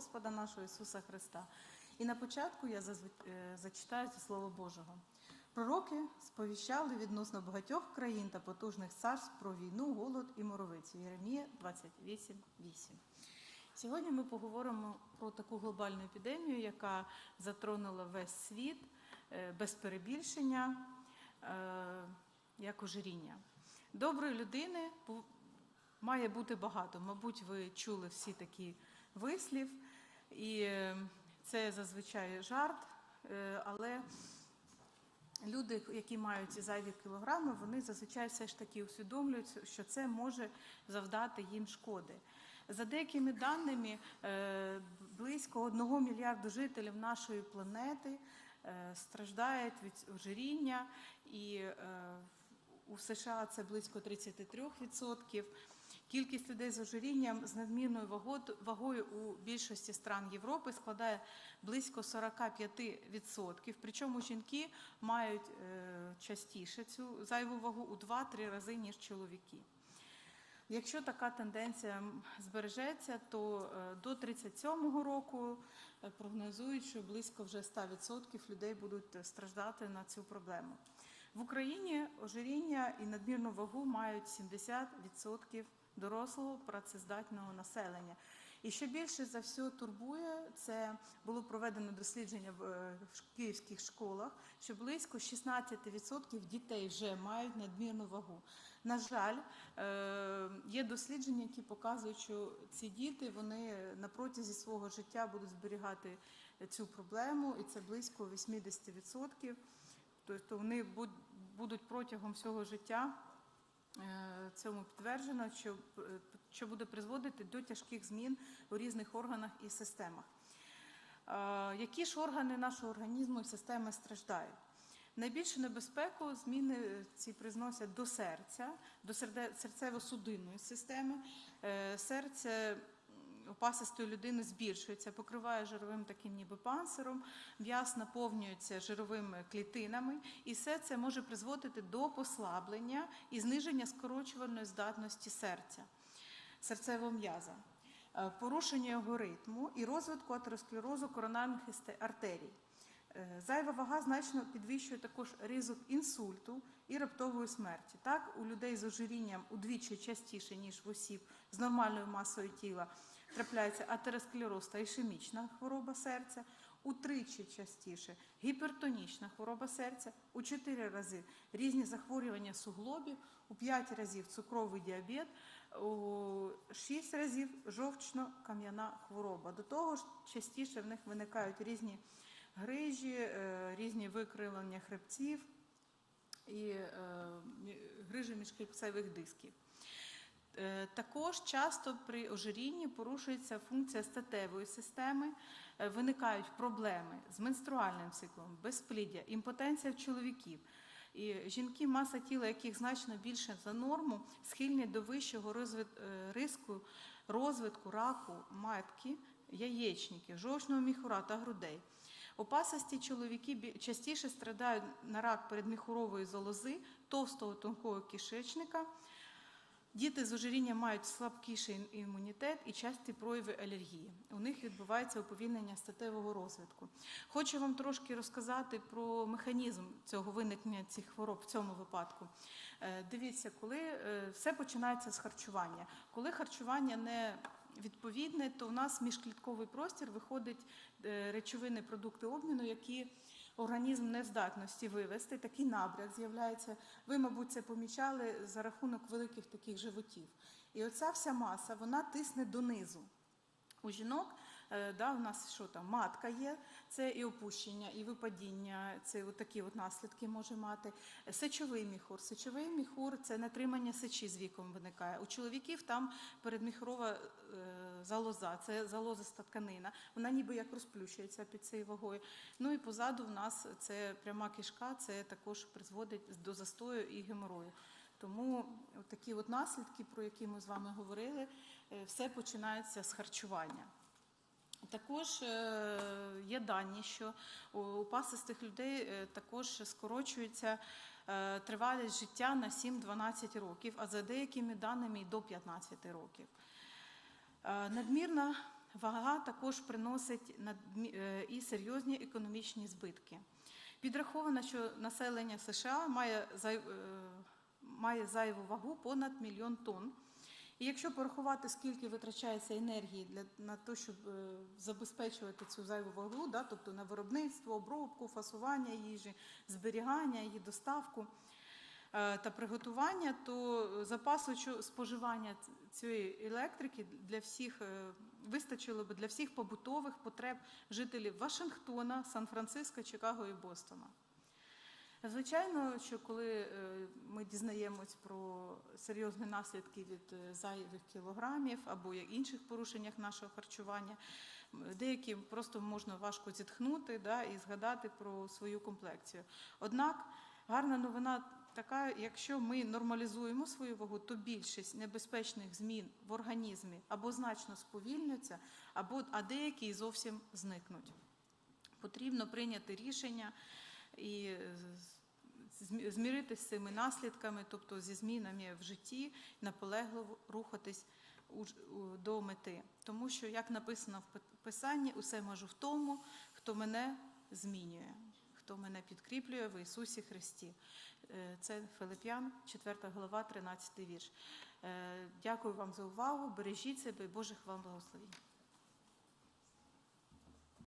Господа нашого Ісуса Христа. І на початку я е, зачитаю це Слово Божого. Пророки сповіщали відносно багатьох країн та потужних царств про війну, голод і моровицю. Єремія 28.8. Сьогодні ми поговоримо про таку глобальну епідемію, яка затронула весь світ е, без перебільшення, е, як ожиріння. Доброї людини має бути багато. Мабуть, ви чули всі такі вислів, і е, це зазвичай жарт, е, але люди, які мають зайві кілограми, вони зазвичай все ж таки усвідомлюють, що це може завдати їм шкоди. За деякими даними, е, близько одного мільярду жителів нашої планети е, страждають від ожиріння, і у США це близько 33%. Кількість людей з ожирінням з надмірною вагою у більшості стран Європи складає близько 45%. Причому жінки мають е, частіше цю зайву вагу у 2-3 рази, ніж чоловіки. Якщо така тенденція збережеться, то е, до 37-го року е, прогнозують, що близько вже 100% людей будуть страждати на цю проблему. В Україні ожиріння і надмірну вагу мають 70% дорослого працездатного населення. І що більше за все турбує, це було проведено дослідження в е, київських школах, що близько 16% дітей вже мають надмірну вагу. На жаль, е, є дослідження, які показують, що ці діти вони на протязі свого життя будуть зберігати цю проблему, і це близько 80%. Тобто вони будуть протягом всього життя е, цьому підтверджено, що, е, що буде призводити до тяжких змін у різних органах і системах. Е, Які ж органи нашого організму і системи страждають? Найбільшу небезпеку зміни ці призносять до серця, до серцево-судинної системи. Серце опасистої людини збільшується, покриває жировим таким ніби панциром, м'яз наповнюється жировими клітинами, і все це може призводити до послаблення і зниження скорочувальної здатності серця, серцевого м'яза, е, порушення його ритму і розвитку атеросклерозу коронарних артерій. Е, Зайва вага значно підвищує також ризик інсульту і раптової смерті. Так, у людей з ожирінням удвічі частіше, ніж в осіб з нормальною масою тіла, трапляється атеросклероз та ішемічна хвороба серця, утричі частіше гіпертонічна хвороба серця, у 4 рази різні захворювання суглобів, у 5 разів цукровий діабет, у 6 разів жовчно-кам'яна хвороба. До того ж, частіше в них виникають різні грижі, е, різні викривлення хребців і е, грижі міжхребцевих дисків. Е, Також часто при ожирінні порушується функція статевої системи, е, виникають проблеми з менструальним циклом, безпліддя, імпотенція в чоловіків. І жінки, маса тіла яких значно більше за норму, схильні до вищого е, риску розвитку раку матки, яєчників, жовчного міхура та грудей. Опасності чоловіки частіше страдають на рак передміхурової залози, товстого тонкого кишечника. Діти з ожирінням мають слабкіший імунітет і часті прояви алергії. У них відбувається уповільнення статевого розвитку. Хочу вам трошки розказати про механізм цього виникнення цих хвороб в цьому випадку. Е, Дивіться, коли е, все починається з харчування. Коли харчування не відповідне, то у нас міжклітковий простір виходять е, речовини, продукти обміну, які організм нездатності вивести. Такий набряк з'являється. Ви, мабуть, це помічали за рахунок великих таких животів. І оця вся маса вона тисне донизу. У жінок да, у нас що там, матка є, це і опущення, і випадіння, це от такі от наслідки може мати. Сечовий міхур. Сечовий міхур це натримання сечі з віком виникає. У чоловіків там передміхурова е, залоза, це залозиста тканина. Вона ніби як розплющується під цією вагою. Ну і позаду в нас це пряма кишка, це також призводить до застою і геморою. Тому такі от наслідки, про які ми з вами говорили, е, все починається з харчування. Також е, є дані, що у- пасистих людей е, також скорочується е, тривалість життя на 7-12 років, а за деякими даними і до 15 років. Надмірна Вага також приносить і серйозні економічні збитки. Підраховано, що населення США має зайву вагу понад мільйон тонн. І якщо порахувати, скільки витрачається енергії для, на те, щоб е, забезпечувати цю зайву вагу, да, тобто на виробництво, обробку, фасування їжі, зберігання, її доставку е, та приготування, то запасу споживання цієї електрики для всіх е, вистачило б для всіх побутових потреб жителів Вашингтона, Сан-Франциско, Чикаго і Бостона. Звичайно, що коли е, ми дізнаємось про серйозні наслідки від е, зайвих кілограмів або інших порушеннях нашого харчування, деякі просто можна важко зітхнути да, і згадати про свою комплекцію. Однак гарна новина така, якщо ми нормалізуємо свою вагу, то більшість небезпечних змін в організмі або значно сповільнються, або а деякі зовсім зникнуть. Потрібно прийняти рішення і зміритися з цими наслідками, тобто зі змінами в житті, наполегливо рухатись до мети. Тому що, як написано в Писанні, усе можу в тому, хто мене змінює, хто мене підкріплює в Ісусі Христі. Е, Це Филип'ян, 4 глава, 13 вірш. Е, Дякую вам за увагу. Бережіть себе і Божих вам благословень.